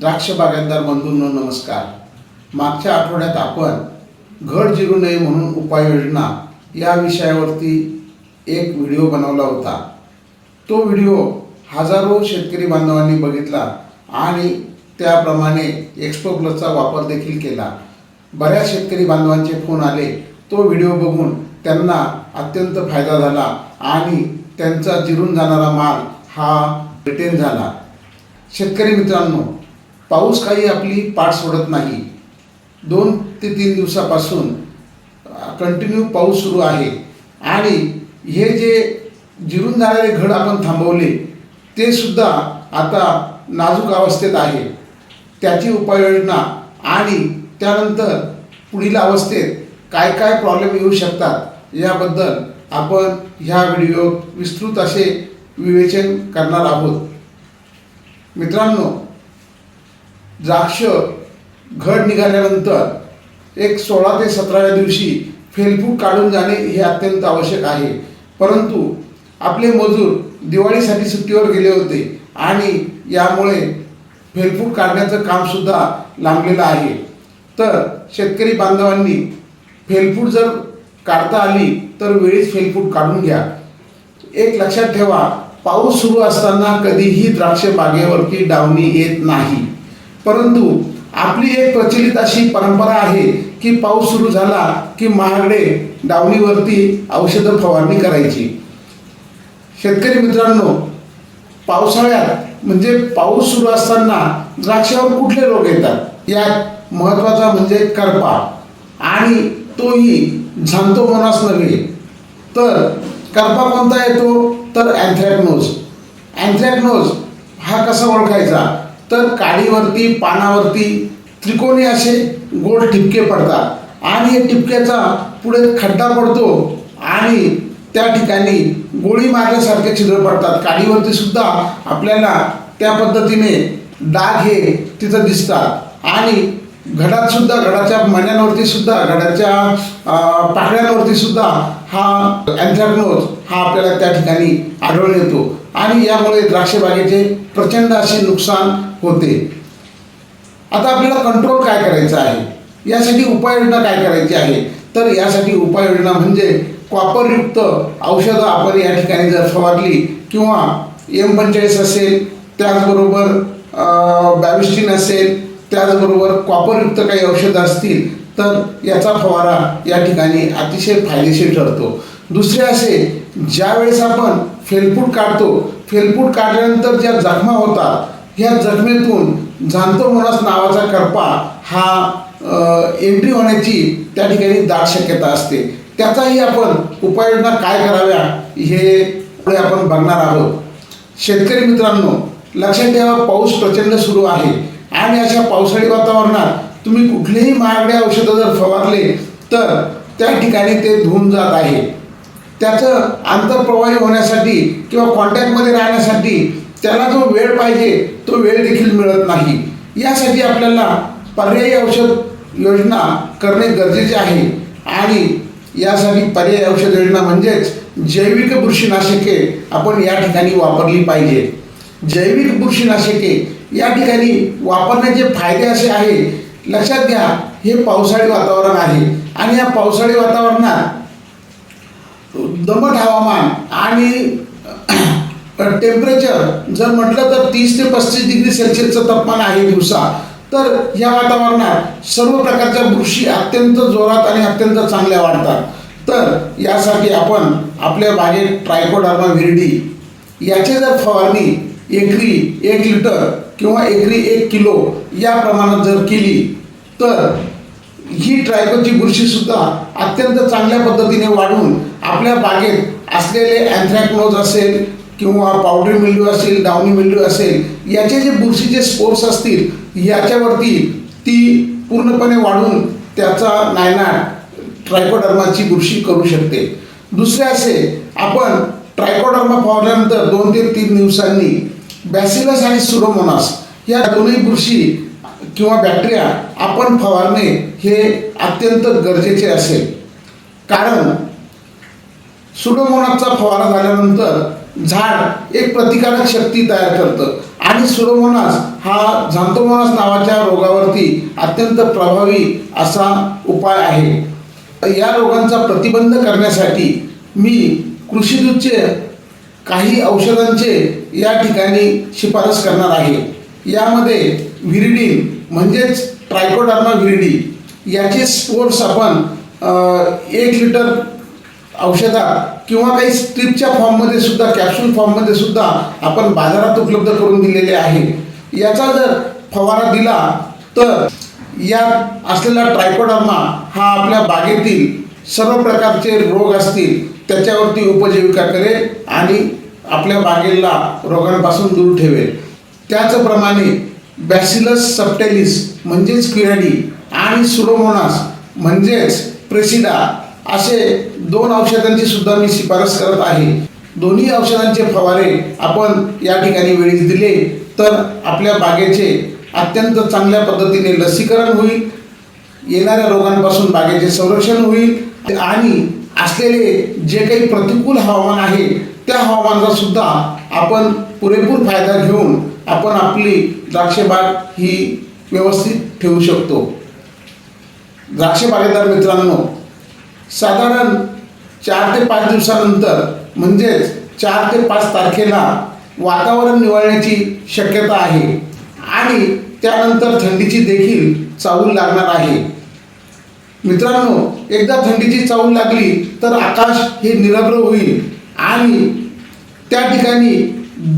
द्राक्ष बागायतदार बंधूंनो नमस्कार. मागच्या आठवड्यात आपण घड जिरू नये म्हणून उपाययोजना या विषयावरती एक व्हिडिओ बनवला होता. तो व्हिडिओ हजारो शेतकरी बांधवांनी बघितला आणि त्याप्रमाणे एक्सपो प्लसचा वापर देखील केला. बऱ्याच शेतकरी बांधवांचे फोन आले. तो व्हिडिओ बघून त्यांना अत्यंत फायदा झाला आणि त्यांचा जिरून जाणारा माल हा रिटेन झाला. शेतकरी मित्रांनो पाऊस काही आपली पाठ सोडत नाही. दोन ते तीन दिवसापासून कंटिन्यू पाऊस सुरू आहे. आणि हे जे जिरून जाणारे घड आपण थांबवले ते सुद्धा आता नाजूक अवस्थेत आहे. त्याची उपाययोजना आणि त्यानंतर पुढील अवस्थेत काय काय प्रॉब्लेम येऊ शकतात याबद्दल आपण ह्या व्हिडिओत विस्तृत असे विवेचन करणार आहोत. मित्रांनो द्राक्ष घड निघाल्यानंतर एक सोळा ते सतराव्या दिवशी फेलफूट काढून जाणे हे अत्यंत आवश्यक आहे. परंतु आपले मजूर दिवाळीसाठी सुट्टीवर गेले होते आणि यामुळे फेलफूट काढण्याचं कामसुद्धा लांबलेलं आहे. तर शेतकरी बांधवांनी फेलफूट जर काढता आली तर वेळीच फेलफूट काढून घ्या. एक लक्षात ठेवा पाऊस सुरू असताना कधीही द्राक्ष बागेवरती डावणी येत नाही. परंतु आपली एक प्रचलित अशी परंपरा आहे की पाऊस सुरू झाला की महागडे डावणीवरती औषधं फवारणी करायची. शेतकरी मित्रांनो पावसाळ्यात म्हणजे पाऊस सुरू असताना द्राक्षावर कुठले रोग येतात? यात महत्त्वाचा म्हणजे करपा. आणि तोही झांतो मनास नव्हे. तर करपा कोणता येतो? तर अँथ्रॅकनोज. अँथ्रॅकनोज हा कसा ओळखायचा? तर काडीवरती पानावरती त्रिकोणी असे गोल ठिपके पडतात. आणि या ठिपक्याचा पुढे खड्डा पडतो आणि त्या ठिकाणी गोळी मारल्यासारखे छिद्र पडतात. काडीवरती सुद्धा आपल्याला त्या पद्धतीने डाग हे तिथं दिसतात. आणि घडात सुद्धा घडाच्या मण्यांवरती सुद्धा घडाच्या पाकळ्यांवरती सुद्धा हा अँथ्रॅक्नोज हा आपल्याला त्या ठिकाणी आढळून येतो. आणि यामुळे द्राक्ष बागेचे प्रचंड असे नुकसान होते. आता आपल्याला कंट्रोल काय करायचं आहे? यासाठी उपाययोजना काय करायची आहे? तर यासाठी उपाययोजना म्हणजे कॉपरयुक्त औषधं आपण या ठिकाणी जर फवारली किंवा एम पंचेचाळीस असेल त्याचबरोबर बॅविस्टिन असेल त्याचबरोबर कॉपरयुक्त काही औषधं असतील तर याचा फवारा या ठिकाणी अतिशय फायदेशीर ठरतो. दुसरे असे ज्यावेळेस आपण फेलफूट काढतो फेलफूट काढल्यानंतर ज्या जखमा होतात ह्या जखमेतून जाणतो मोनास नावाचा करपा हा एंट्री होण्याची त्या ठिकाणी दाट शक्यता असते. त्याचाही आपण उपाययोजना काय कराव्या हे पुढे आपण बघणार आहोत. शेतकरी मित्रांनो लक्षात ठेवा पाऊस प्रचंड सुरू आहे. आणि अशा पावसाळी वातावरणात तुम्ही कुठलेही महागडे औषधं जर फवारले तर त्या ठिकाणी ते धुवून जात आहे. त्याचं आंतरप्रवाही होण्यासाठी किंवा कॉन्टॅक्टमध्ये राहण्यासाठी त्याला जो वेळ पाहिजे तो वेळ देखील मिळत नाही. यासाठी आपल्याला पर्यायी औषध योजना करणे गरजेचे आहे. आणि यासाठी पर्यायी औषध योजना म्हणजेच जैविक बुरशीनाशके आपण या ठिकाणी वापरली पाहिजे. जैविक बुरशीनाशके या ठिकाणी वापरण्याचे फायदे असे आहे लक्षात घ्या हे पावसाळी वातावरण आहे. आणि या पावसाळी वातावरणात दमट हवामान आणि टेम्परेचर जर म्हटलं तर तीस ते पस्तीस डिग्री सेल्सिअसचं तापमान आहे दिवसा तर या वातावरणात सर्व प्रकारच्या बुरशी अत्यंत जोरात आणि अत्यंत चांगल्या वाढतात. तर यासाठी आपण आपल्या बागेत ट्रायकोडार्मा विरडी याची जर फवारणी एकरी एक लिटर किंवा एकरी एक किलो या प्रमाणात जर केली तर ही ट्रायकोची बुरशीसुद्धा अत्यंत चांगल्या पद्धतीने वाढून आपल्या बागेत असलेले अँथ्रॅक्नोज असेल किंवा पावडरी मिल्ड्यू असेल डावणी मिल्ड्यू असेल याचे जे बुरशीचे स्पोर्स असतील याच्यावरती ती पूर्णपणे वाढून त्याचा नायनाट ट्रायकोडर्माची बुरशी करू शकते. दुसरे असे आपण ट्रायकोडर्मा फवारल्यानंतर दोन ते तीन दिवसांनी बॅसिलस आणि सुडोमोनास या दोन्ही बुरशी किंवा बॅक्टेरिया आपण फवारणे हे अत्यंत गरजेचे असेल. कारण सुडोमोनासचा फवारा झाल्यानंतर झाड एक प्रतिकारक शक्ती तयार करतं. आणि सुरोमोनास हा झांतोमोनास नावाच्या रोगावरती अत्यंत प्रभावी असा उपाय आहे. या रोगांचा प्रतिबंध करण्यासाठी मी कृषीदूतचे काही औषधांचे या ठिकाणी शिफारस करणार आहे. यामध्ये व्हिरिडीन म्हणजेच ट्रायकोडर्मा व्हिरिडी याचे स्पोर्ट्स आपण एक लिटर औषधात किंवा काही स्ट्रीपच्या फॉर्ममध्ये सुद्धा कॅप्सूल फॉर्ममध्ये सुद्धा आपण बाजारात उपलब्ध करून दिलेले आहे. याचा जर फवारा दिला तर यात असलेला ट्रायकोडर्मा हा आपल्या बागेतील सर्व प्रकारचे रोग असतील त्याच्यावरती उपजीविका करेल आणि आपल्या बागेला रोगांपासून दूर ठेवेल. त्याचप्रमाणे बॅसिलस सबटेलिस म्हणजेच क्युरॅडी आणि सुडोमोनास म्हणजेच प्रेसिडा असे दोन औषधांची सुद्धा मी शिफारस करत आहे. दोन्ही औषधांचे फवारे आपण या ठिकाणी वेळीच दिले तर आपल्या बागेचे अत्यंत चांगल्या पद्धतीने लसीकरण होईल. येणाऱ्या रोगांपासून बागेचे संरक्षण होईल आणि असलेले जे काही प्रतिकूल हवामान आहे त्या हवामानाचा सुद्धा आपण पुरेपूर फायदा घेऊन आपण आपली द्राक्षबाग ही व्यवस्थित ठेवू शकतो. द्राक्षबागेदार मित्रांनो साधारण चार ते पाच दिवसानंतर म्हणजेच चार ते पाच तारखेला वातावरण निवळण्याची शक्यता आहे आणि त्यानंतर थंडीची देखील चाहूल लागणार आहे. मित्रांनो एकदा थंडीची चाहूल लागली तर आकाश हे निरभ्र होईल. आणि त्या ठिकाणी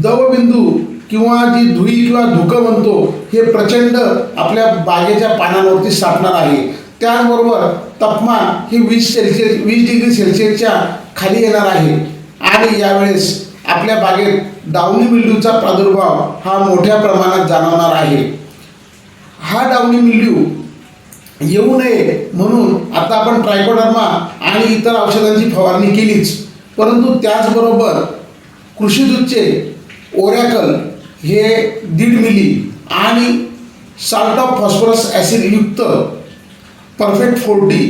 दवबिंदू किंवा जी धुई किंवा धुकं म्हणतो हे प्रचंड आपल्या बागेच्या पानांवरती साठणार आहे. त्याचबरोबर तापमान हे वीस सेल्सिअस वीस डिग्री सेल्सिअसच्या खाली येणार आहे. आणि यावेळेस आपल्या बागेत डावणी मिल्ड्यूचा प्रादुर्भाव हा मोठ्या प्रमाणात जाणवणार आहे. हा डावणी मिल्ड्यू येऊ नये म्हणून आता आपण ट्रायकोडर्मा आणि इतर औषधांची फवारणी केलीच. परंतु त्याचबरोबर कृषीदूतचे ओरॅकल हे दीड मिली आणि साल्ट ऑफ फॉस्फरस ॲसिडयुक्त परफेक्ट फोर्टी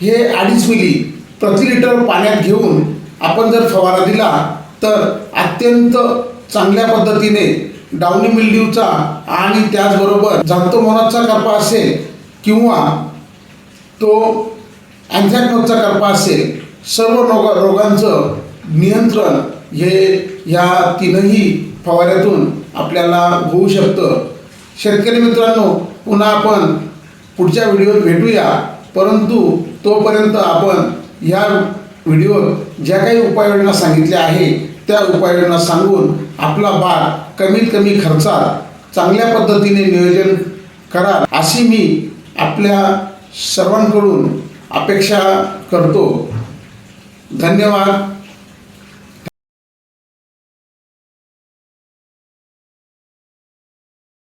हे अडीच मिली प्रति लिटर पाण्यात घेऊन आपण जर फवारा दिला तर अत्यंत चांगल्या पद्धतीने डावणी मिल्ड्यूचा आणि त्याचबरोबर झांतोमोनाचा करपा असेल किंवा तो अँथॅक्नोजचा करपा असेल सर्व रोग रोगांचं नियंत्रण हे या तीनही फवाऱ्यातून आपल्याला होऊ शकतं. शेतकरी मित्रांनो पुन्हा आपण पुढच्या व्हिडिओत भेटूया. परंतु तोपर्यंत आपण या व्हिडिओत ज्या काही उपाययोजना सांगितल्या आहे त्या उपाययोजना सांगून आपला बाग कमीत कमी खर्चात चांगल्या पद्धतीने नियोजन करा. अशी मी आपल्या सर्वांकडून अपेक्षा करतो. धन्यवाद.